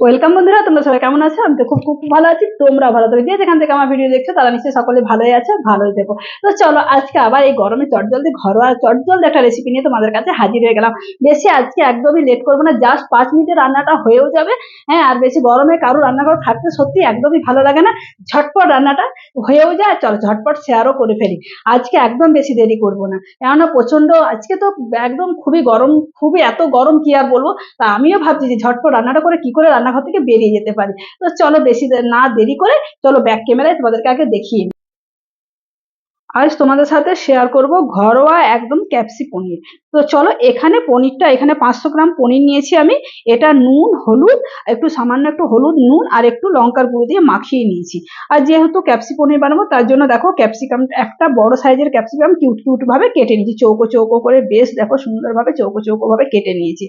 Welcome বন্ধুরা, তোমরা সবাই কেমন আছো? আমি তো খুব খুব ভালো আছি। তোমরা ভালো থাকো। যে যেখান থেকে আমার ভিডিও দেখছ, তারা নিশ্চয়ই সকলে ভালোই আছে, ভালোই দেখো তো চলো, আজকে আবার এই গরমে চটজলদি ঘরোয়া, চটজলদি একটা রেসিপি নিয়ে তোমাদের কাছে হাজির হয়ে গেলাম। বেশি আজকে একদমই লেট করব না জাস্ট পাঁচ মিনিটে রান্নাটা হয়েও যাবে। হ্যাঁ আর বেশি গরমে কারও রান্নাঘর খাটতে সত্যি একদমই ভালো লাগে না। ঝটপট রান্নাটা হয়েও যায়, চলো ঝটপট শেয়ারও করে ফেলি। আজকে একদম বেশি দেরি করব না। কেননা প্রচণ্ড আজকে তো একদম খুবই গরম, খুবই এত গরম কি আর বলব? তা আমিও ভাবছি যে ঝটপট রান্নাটা করে কি করে রান্নাঘর থেকে বেরিয়ে যেতে পারি তো চলো বেশি না দেরি করে চলো ব্যাক ক্যামেরায় তোমাদেরকে আগে দেখিয়ে। আজ তোমাদের সাথে শেয়ার করব ঘরোয়া একদম ক্যাপসি পনির। তো চলো এখানে পনিরটা, এখানে পাঁচশো গ্রাম পনির নিয়েছি আমি। এটা নুন, হলুদ, একটু সামান্য একটু হলুদ নুন আর একটু লঙ্কার গুঁড়ো দিয়ে মাখিয়ে নিয়েছি। আর যেহেতু ক্যাপসি পনির বানাবো, তার জন্য দেখো ক্যাপসিকাম, একটা বড় সাইজের ক্যাপসিকাম কিউট কিউট ভাবে কেটে নিয়েছি। চৌকো চৌকো করে বেশ দেখো সুন্দরভাবে চৌকো চৌকো ভাবে কেটে নিয়েছি।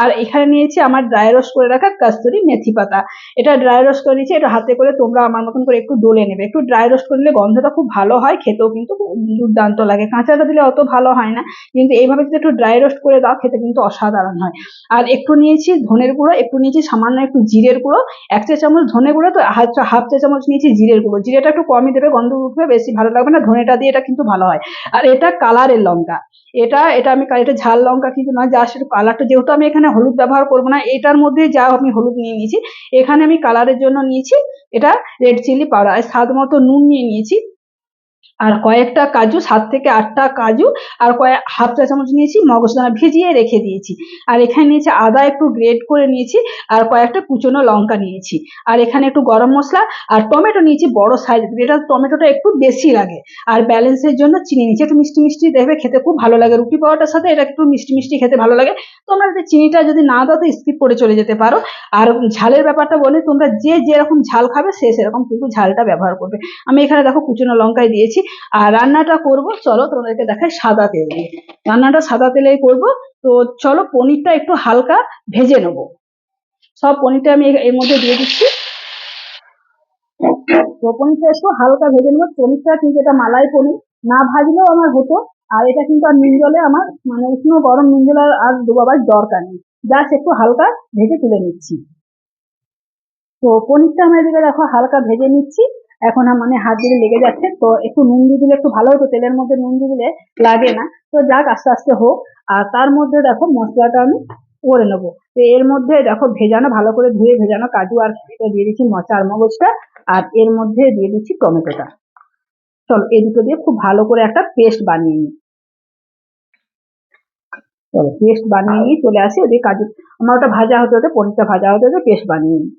আর এখানে নিয়েছি আমার ড্রাই রোস্ট করে রাখা কাস্তুরি মেথি পাতা। এটা ড্রাই রোস্ট করে নিয়েছি, এটা হাতে করে তোমরা আমার মতন করে একটু ডলে নেবে। একটু ড্রাই রোস্ট করলে গন্ধটা খুব ভালো হয়, খেতেও কিন্তু খুব দুর্দান্ত লাগে। কাঁচাটা দিলে অত ভালো হয় না। কিন্তু এইভাবে যদি একটু ড্রাই রোস্ট করে দাও, খেতে কিন্তু অসাধারণ হয়। আর একটু নিয়েছি ধনের গুঁড়ো, একটু নিয়েছি সামান্য একটু জিরের গুঁড়ো, এক চা চামচ ধনে গুঁড়ো তো হাফ চা চামচ নিয়েছি জিরের গুঁড়ো। জিরেটা একটু কমই দেবে, গন্ধ উঠবে, বেশি ভালো লাগবে না। ধনেটা দিয়ে এটা কিন্তু ভালো হয়। আর এটা কালারের লঙ্কা। এটা এটা আমি এটা ঝাল লঙ্কা কিন্তু নয় যা একটু কালারটা, যেহেতু আমি এখানে হলুদ ব্যবহার করব না, এটার মধ্যে যা আমি হলুদ নিয়ে নিয়েছি, এখানে আমি কালারের জন্য নিয়েছি এটা রেড চিলি পাউডার আর স্বাদ মতো নুন নিয়ে নিয়েছি। আর কয়েকটা কাজু, সাত থেকে আটটা কাজু, আর কয়েক হাফ চা চামচ নিয়েছি, মগজদানা ভিজিয়ে রেখে দিয়েছি। আর এখানে নিয়েছি আদা একটু গ্রেট করে নিয়েছি, আর কয়েকটা কুচনো লঙ্কা নিয়েছি। আর এখানে একটু গরম মশলা, আর টমেটো নিয়েছি, বড় সাইজ যেটা টমেটোটা একটু বেশি লাগে। আর ব্যালেন্সের জন্য চিনি নিয়েছি, একটু মিষ্টি মিষ্টি দেখবে, খেতে খুব ভালো লাগে। রুটি পাওয়াটার সাথে এটা একটু মিষ্টি মিষ্টি খেতে ভালো লাগে। তোমরা যদি চিনিটা যদি না দাও, তো স্কিপ করে চলে যেতে পারো। আর ঝালের ব্যাপারটা বলে, তোমরা যে যেরকম ঝাল খাবে, সে সেরকম কিন্তু ঝালটা ব্যবহার করবে। আমি এখানে দেখো কুচনো লঙ্কায় দিয়েছি। আর রান্নাটা করব, চলো তোমাদেরকে দেখাই সাদা তেল দিয়ে। রান্নাটা সাদা তেলেই করব। তো চলো পনিরটা একটু হালকা ভেজে নেব। সব পনিরটা আমি এর- মধ্যে দিয়ে দিচ্ছি। তো পনিরটা একটু হালকা ভেজে নেব। পনিরটা কিন্তু এটা মালাই পনির। না ভাজলেও আমার হতো। আর এটা কিন্তু আর নুন জলে আমার মানে উষ্ণ গরম নুন জলে আর- আর ডোবাবার দরকার নেই। জাস্ট একটু হালকা ভেজে তুলে নিচ্ছি। তো পনিরটা আমার এদিকে দেখো হালকা ভেজে নিচ্ছি। এখন মানে হাত দিলে লেগে যাচ্ছে, তো একটু নুন দিয়ে দিলে একটু ভালো হতো, তেলের মধ্যে নুন দিয়ে দিলে লাগে না। তো যাক, আস্তে আস্তে হোক। আর তার মধ্যে দেখো মশলাটা আমি করে নেব। তো এর মধ্যে দেখো ভেজানো, ভালো করে ধুয়ে ভেজানো কাজু আর দিয়ে দিচ্ছি মচার মগজটা, আর এর মধ্যে দিয়ে দিচ্ছি টমেটোটা। চলো, এই দুটো দিয়ে খুব ভালো করে একটা পেস্ট বানিয়ে নিই। চলো, পেস্ট বানিয়ে নিয়ে চলে আসি, ওদিকে কাজু, আমার ওটা ভাজা হতে হতে, পনিরটা ভাজা হতে হতে পেস্ট বানিয়ে নিই।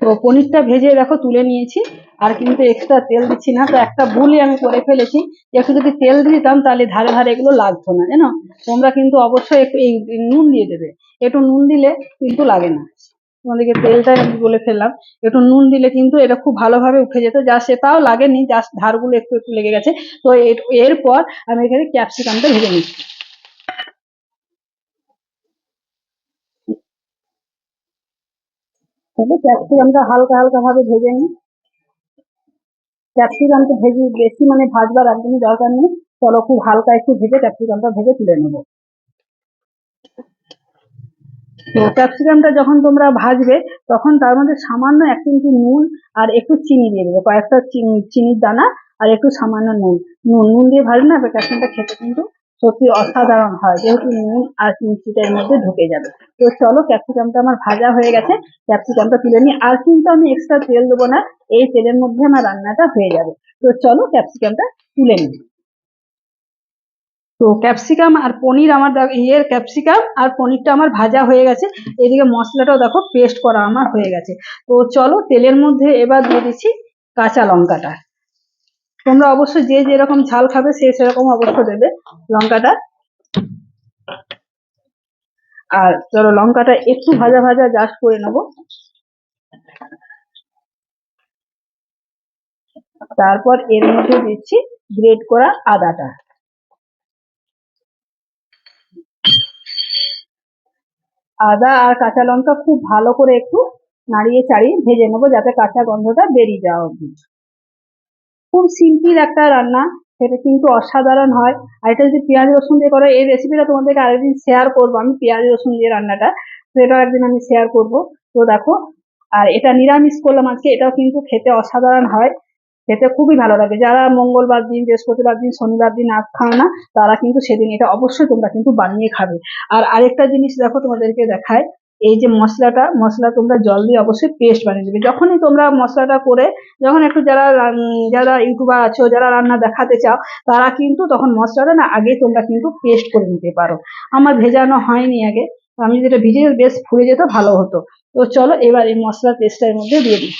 তো পনিরটা ভেজে দেখো তুলে নিয়েছি, আর কিন্তু এক্সট্রা তেল দিচ্ছি না, তো একটা ভুলই আমি করে ফেলেছি একটু যদি তেল দিতাম তাহলে ধারে ধারে এগুলো লাগতো না, জানো? তোমরা কিন্তু অবশ্যই একটু এই নুন দিয়ে দেবে, একটু নুন দিলে কিন্তু লাগে না। তোমাদেরকে তেলটা আমি বলে ফেললাম, একটু নুন দিলে কিন্তু এটা খুব ভালোভাবে উঠে যেত, যা সেটাও লাগেনি, জাস্ট ধারগুলো একটু একটু লেগে গেছে, তো এরপর আমি এখানে ক্যাপসিকামটা ভেজে নিচ্ছি। ক্যাপসিকামটা হালকা হালকা ভাবে ভেজে নিই। ক্যাপসিকামটা ভেজে বেশি মানে ভাজবার একদমই দরকার নেই। চলো খুব হালকা একটু ভেজে ক্যাপসিকামটা ভেজে তুলে নেব। তো ক্যাপসিকামটা যখন তোমরা ভাজবে, তখন তার মধ্যে সামান্য এক চিমটি নুন আর একটু চিনি দিয়ে দেবে। কয়েকটা চিনি- চিনির দানা আর একটু সামান্য নুন। নুন নুন দিয়ে ভাজলে না ক্যাপসিকামটা খেতে কিন্তু সত্যি অসাধারণ হয়। যেহেতু নুন আর মিষ্টিটা এর মধ্যে ঢুকে যাবে। তো চলো ক্যাপসিকামটা আমার ভাজা হয়ে গেছে। ক্যাপসিকামটা তুলে নিই। আর কিন্তু আমি এক্সট্রা তেল দেবো না। এই তেলের মধ্যে আমার রান্নাটা হয়ে যাবে। তো চলো ক্যাপসিকামটা তুলে নিই। তো ক্যাপসিকাম আর পনির আমার ইয়ের ক্যাপসিকাম আর পনিরটা আমার ভাজা হয়ে গেছে। এদিকে মশলাটাও দেখো পেস্ট করা আমার হয়ে গেছে। তো চলো তেলের মধ্যে এবার দিয়ে দিচ্ছি কাঁচা লঙ্কাটা। তোমরা অবশ্যই যে যেরকম ঝাল খাবে, সে সেরকম অবশ্য দেবে লঙ্কাটা। আর চলো লঙ্কাটা একটু ভাজা ভাজা জাস্ট করে নেব। তারপর এর মধ্যে দিচ্ছি গ্রেট করা আদাটা। আদা আর কাঁচা লঙ্কা খুব ভালো করে একটু নাড়িয়ে চাড়িয়ে ভেজে নেব যাতে কাঁচা গন্ধটা বেরিয়ে যাওয়া অব্দি খুব সিম্পল একটা রান্না, সেটা কিন্তু অসাধারণ হয়। আর এটা যদি পেঁয়াজ, রসুন দিয়ে করো, এই রেসিপিটা তোমাদেরকে আরেকদিন শেয়ার করব আমি, পেঁয়াজ, রসুন দিয়ে রান্নাটা। সেটাও একদিন আমি শেয়ার করব। তো দেখো, আর এটা নিরামিষ করলাম আজকে, এটাও কিন্তু খেতে অসাধারণ হয়। খেতে খুবই ভালো লাগে। যারা মঙ্গলবার দিন, বৃহস্পতিবার দিন, শনিবার দিন আখ খাও না, তারা কিন্তু সেদিন এটা অবশ্যই তোমরা কিন্তু বানিয়ে খাবে। আর আরেকটা জিনিস দেখো তোমাদেরকে দেখায় এই যে মশলাটা, মশলা তোমরা জল দিয়ে অবশ্যই পেস্ট বানিয়ে দেবে যখনই তোমরা মশলাটা করে, যখন একটু যারা যারা ইউটিউবার আছো, যারা রান্না দেখাতে চাও, তারা কিন্তু তখন মশলাটা না আগে তোমরা কিন্তু পেস্ট করে নিতে পারো। আমার ভেজানো হয়নি আগে। আমি যেটা ভিজে বেশ ফুলে যেত, ভালো হতো। তো চলো এবার এই মশলার পেস্টটা এর মধ্যে দিয়ে দিই।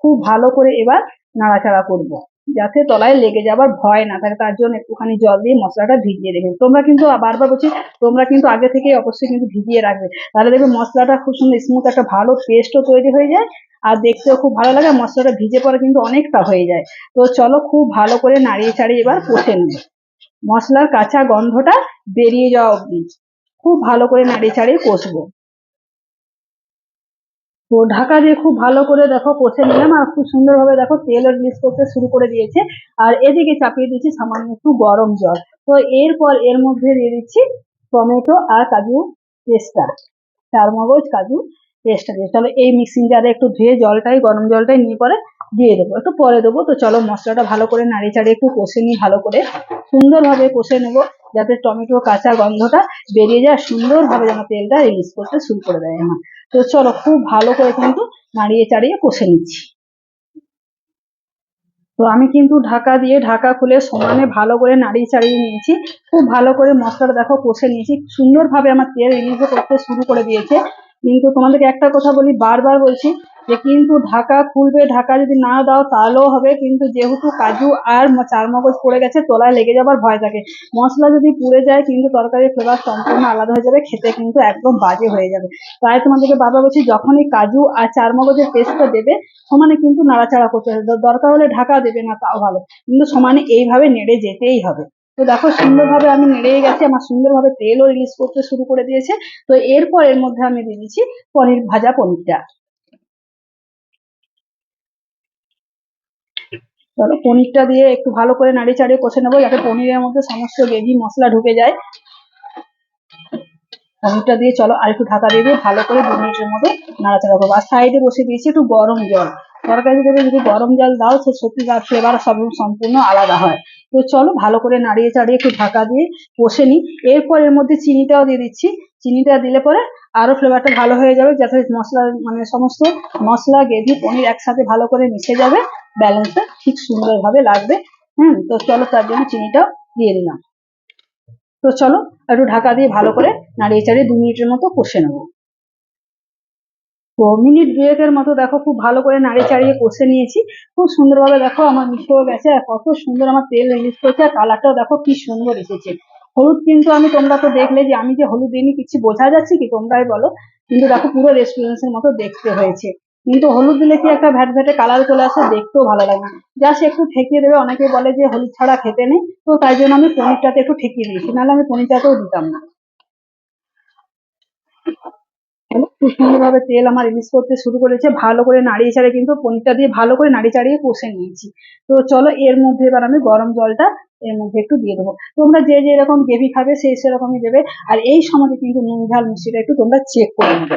খুব ভালো করে এবার নাড়াচাড়া করব। যাতে তলায় লেগে যাবার ভয় না থাকে, তার জন্য একটুখানি জল দিয়ে মশলাটা ভিজিয়ে রেখে তোমরা কিন্তু বারবার বলছি, তোমরা কিন্তু আগে থেকে অবশ্যই কিন্তু ভিজিয়ে রাখবে। তাহলে দেখবে মশলাটা খুব সুন্দর স্মুথ একটা ভালো পেস্টও তৈরি হয়ে যায়, আর দেখতেও খুব ভালো লাগে মশলাটা ভিজে পরে কিন্তু অনেকটা হয়ে যায়। তো চলো খুব ভালো করে নাড়িয়ে চাড়িয়ে এবার কষে নেবে মশলার কাঁচা গন্ধটা বেরিয়ে যাওয়া অবধি খুব ভালো করে নাড়িয়ে চাড়িয়ে কষবো। তো ঢাকা দিয়ে খুব ভালো করে দেখো কষে নিলাম আর খুব সুন্দরভাবে দেখো তেল রিলিজ করতে শুরু করে দিয়েছে। আর এদিকে চাপিয়ে দিচ্ছি সামান্য একটু গরম জল। তো এরপর এর মধ্যে দিয়ে দিচ্ছি টমেটো আর কাজু পেস্টা চারমগজ কাজু পেস্টা দিয়ে। তাহলে এই মিক্সিং জারে একটু ধুয়ে জলটাই, গরম জলটাই নিয়ে পরে দিয়ে দেবো। একটু পরে দেবো। তো চলো মশলাটা ভালো করে নাড়িয়ে চাড়িয়ে একটু কষে নিই ভালো করে। সুন্দরভাবে কষে নেব যাতে টমেটো কাঁচা গন্ধটা বেরিয়ে যায় সুন্দরভাবে যেন তেলটা রিলিজ করতে শুরু করে দেয় আমার। তো চলো খুব ভালো করে কিন্তু নাড়িয়ে চাড়িয়ে কষে নিচ্ছি। তো আমি কিন্তু ঢাকা দিয়ে ঢাকা খুলে সমানে ভালো করে নাড়িয়ে চাড়িয়ে নিয়েছি। খুব ভালো করে মশলাটা দেখো কষে নিয়েছি। সুন্দরভাবে আমার তেল রিলিজ করতে শুরু করে দিয়েছে। কিন্তু তোমাদেরকে একটা কথা বলি, বারবার বলছি যে কিন্তু ঢাকা খুলবে, ঢাকা যদি না দাও তাহলেও হবে, কিন্তু যেহেতু কাজু আর চারমগজ পড়ে গেছে, তলায় লেগে যাবার ভয় থাকে। মশলা যদি পুড়ে যায়, কিন্তু তরকারির ফ্লেভার সম্পূর্ণ আলাদা হয়ে যাবে, খেতে কিন্তু একদম বাজে হয়ে যাবে। তাই তোমাদেরকে বারবার বলছি, যখনই কাজু আর চারমগজের পেস্টটা দেবে, সমানে কিন্তু নাড়াচাড়া করতে হবে। দরকার হলে ঢাকা দেবে না, তাও ভালো। কিন্তু সমানে এইভাবে নেড়ে যেতেই হবে। তো দেখো, সুন্দরভাবে আমি নেড়ে গেছি, আমার সুন্দরভাবে তেলও রিলিজ করতে শুরু করে দিয়েছে। তো এরপর এর মধ্যে আমি দিয়ে দিচ্ছি পনির ভাজা পনিরটা। চলো, পনিরটা দিয়ে একটু ভালো করে নাড়িয়ে চাড়িয়ে কষে নেব, যাতে পনিরের মধ্যে সমস্ত গ্রেভি মশলা ঢুকে যায়। পনিরটা দিয়ে চলো আর একটু ঢাকা দিয়ে দিয়ে ভালো করে দু মিনিটের মধ্যে নাড়াচাড়া করব। আর সাইডে বসে দিয়েছি একটু গরম জল। তরকারি দেবে যদি গরম জল দাও, সে সত্যি তার ফ্লেভার সব সম্পূর্ণ আলাদা হয়। তো চলো ভালো করে নাড়িয়ে চাড়িয়ে একটু ঢাকা দিয়ে কষে নিই। এরপর এর মধ্যে চিনিটাও দিয়ে দিচ্ছি। চিনিটা দিলে পরে আরও ফ্লেভারটা ভালো হয়ে যাবে, যাতে মশলা মানে সমস্ত মশলা, গ্রেভি, পনির একসাথে ভালো করে মিশে যাবে। ব্যালেন্সটা ঠিক সুন্দরভাবে লাগবে। হুম, তো চলো তার জন্য চিনিটাও দিয়ে দিলাম। তো চলো একটু ঢাকা দিয়ে ভালো করে নাড়িয়ে চাড়িয়ে দু মিনিটের মতো কষে নেব। তো মিনিট দুয়েকের মতো দেখো খুব ভালো করে নাড়িয়ে চাড়িয়ে কষে নিয়েছি। খুব সুন্দরভাবে দেখো আমার মিশেও গেছে আর কত সুন্দর আমার তেল রিলিজ করেছে আর কালারটাও দেখো কি সুন্দর এসেছে। হলুদ কিন্তু আমি তোমরা তো দেখলে যে আমি যে হলুদ দিইনি, কিছু বোঝা যাচ্ছে কি তোমরাই বলো। কিন্তু দেখো পুরো রেস্টুরেন্টের মতো দেখতে হয়েছে। কিন্তু হলুদ দিলে কি একটা ভ্যাট ভ্যাটে কালার চলে আসে? দেখতেও ভালো লাগে না। জাস্ট একটু ঠেকিয়ে দেবে অনেকে বলে যে হলুদ ছাড়া খেতে নেই, তো তাই জন্য আমি পনিরটাতে একটু ঠেকিয়ে দিয়েছি, নাহলে আমি পনিরটাতেও দিতাম না। খুব সুন্দরভাবে তেল আমার রিলিজ করতে শুরু করেছে, ভালো করে নাড়িয়ে চাড়িয়ে কিন্তু পনিরটা দিয়ে ভালো করে নাড়িয়ে চাড়িয়ে কষে নিয়েছি। তো চলো এর মধ্যে এবার আমি গরম জলটা এর মধ্যে একটু দিয়ে দেবো। তোমরা যে যে এরকম গ্রেভি খাবে, সেই সেরকমই দেবে। আর এই সময় কিন্তু নুন, ঝাল, মিষ্টিটা একটু তোমরা চেক করে নেবে।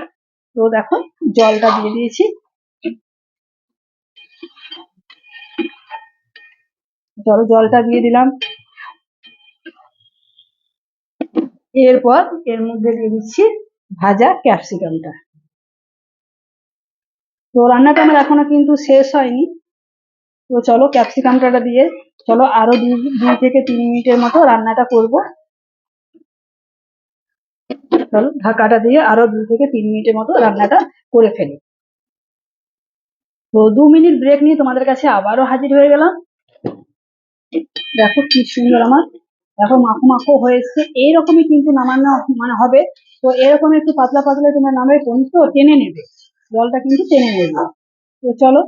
তো দেখো, জলটা দিয়ে দিয়েছি। জল, জলটা দিয়ে দিলাম। এরপর এর মধ্যে দিয়ে দিচ্ছি ভাজা ক্যাপসিকামটা তো রান্নাটা আমার এখনও কিন্তু শেষ হয়নি। তো চলো ক্যাপসিকামটা দিয়ে, চলো আরও দুই দুই থেকে তিন মিনিটের মতো রান্নাটা করব। চলো ঢাকাটা দিয়ে আরও দুই থেকে তিন মিনিটের মতো রান্নাটা করে ফেলি। তো দু মিনিট ব্রেক নিয়ে তোমাদের কাছে আবারও হাজির হয়ে গেলাম। দেখো কি সুন্দর আমার। দেখো মাখো মাখো হয়েছে। এইরকমই কিন্তু নামানো মানে হবে। তো এরকম একটু পাতলা পাতলা তোমরা নামে পর্যন্ত টেনে নেবে। জলটা কিন্তু টেনে নেবে। তো চলো,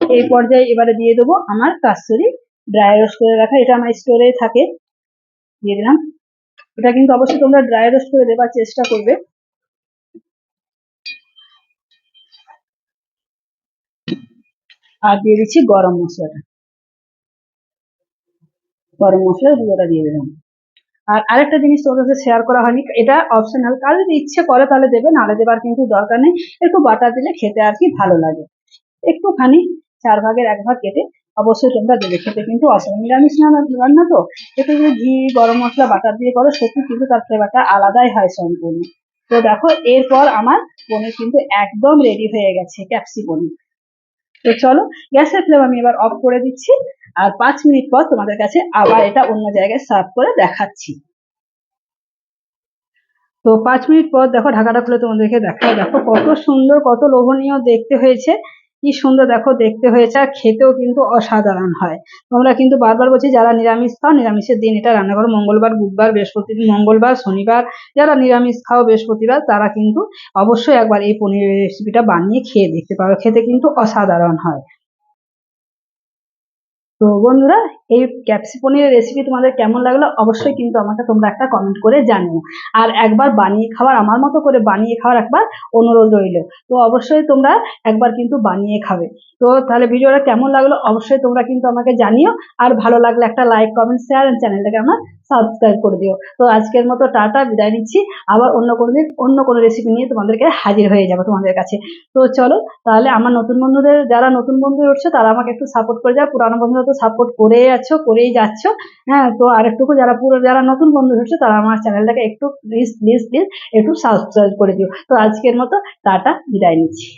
এই পর্যায়ে এবারে দিয়ে দেবো আমার কাস্তরি ড্রাই রোস্ট করে রাখা। এটা আমার স্টোরে থাকে। দিয়ে দিলাম। এটা কিন্তু অবশ্যই তোমরা ড্রাই রোস্ট করে দেবার চেষ্টা করবে। আর দিয়ে দিচ্ছি গরম মশলাটা। গরম মশলার গুঁড়োটা দিয়ে দিলাম। আর আরেকটা জিনিস তোমাদের সাথে শেয়ার করা হয়নি, এটা অপশনাল কারও যদি ইচ্ছে করে তাহলে দেবে, নাহলে দেবার কিন্তু দরকার নেই। একটু বাটার দিলে খেতে আর কি ভালো লাগে। একটুখানি চার ভাগের এক ভাগ কেটে অবশ্যই তোমরা দেবে। খেতে কিন্তু অসুবিধা নিরামিষ না, রান্না তো। একটু যদি ঘি, গরম মশলা, বাটার দিয়ে করো, সত্যি কিন্তু তার ফ্লেভারটা আলাদাই হয় সম্পূর্ণ। তো দেখো, এরপর আমার পনির কিন্তু একদম রেডি হয়ে গেছে ক্যাপসি পনির তো চলো, গ্যাসের ফ্লেম আমি এবার অফ করে দিচ্ছি। আর পাঁচ মিনিট পর তোমাদের কাছে আবার এটা অন্য জায়গায় সার্ভ করে দেখাচ্ছি। তো পাঁচ মিনিট পর দেখো ঢাকাটা খুলে তোমাদেরকে দেখা দেখো কত সুন্দর, কত লোভনীয় দেখতে হয়েছে। কি সুন্দর দেখো দেখতে হয়েছে আর খেতেও কিন্তু অসাধারণ হয়। তোমরা কিন্তু বারবার বলছি যারা নিরামিষ খাও, নিরামিষের দিন এটা রান্না করো মঙ্গলবার, বুধবার বৃহস্পতি মঙ্গলবার, শনিবার, যারা নিরামিষ খাও, বৃহস্পতিবার, তারা কিন্তু অবশ্যই একবার এই পনিরের রেসিপিটা বানিয়ে খেয়ে দেখতে পারো। খেতে কিন্তু অসাধারণ হয়। তো বন্ধুরা, এই ক্যাপসি পনিরের রেসিপি তোমাদের কেমন লাগল অবশ্যই কিন্তু আমাকে তোমরা একটা কমেন্ট করে জানিও। আর একবার বানিয়ে খাওয়ার, আমার মতো করে বানিয়ে খাওয়ার একবার অনুরোধ রইল। তো অবশ্যই তোমরা একবার কিন্তু বানিয়ে খাবে। তো তাহলে ভিডিওটা কেমন লাগল অবশ্যই তোমরা কিন্তু আমাকে জানিও। আর ভালো লাগলে একটা লাইক কমেন্ট শেয়ার চ্যানেলটাকে আমার সাবস্ক্রাইব করে দিও। তো আজকের মতো টাটা, বিদায় নিচ্ছি। আবার অন্য কোনো দিন, অন্য কোনো রেসিপি নিয়ে তোমাদেরকে হাজির হয়ে যাব তোমাদের কাছে। তো চলো, তাহলে আমার নতুন বন্ধুদের, যারা নতুন বন্ধু উঠছে, তারা আমাকে একটু সাপোর্ট করে যাও। পুরানো বন্ধুরা তো সাপোর্ট করেই আছো, করেই যাচ্ছ। হ্যাঁ তো আরেকটুকু যারা পুরো, যারা নতুন বন্ধু হচ্ছে তারা আমার চ্যানেলটাকে একটু প্লিজ প্লিজ প্লিজ একটু সাবস্ক্রাইব করে দিও। তো আজকের মতো টাটা, বিদায় নিচ্ছি।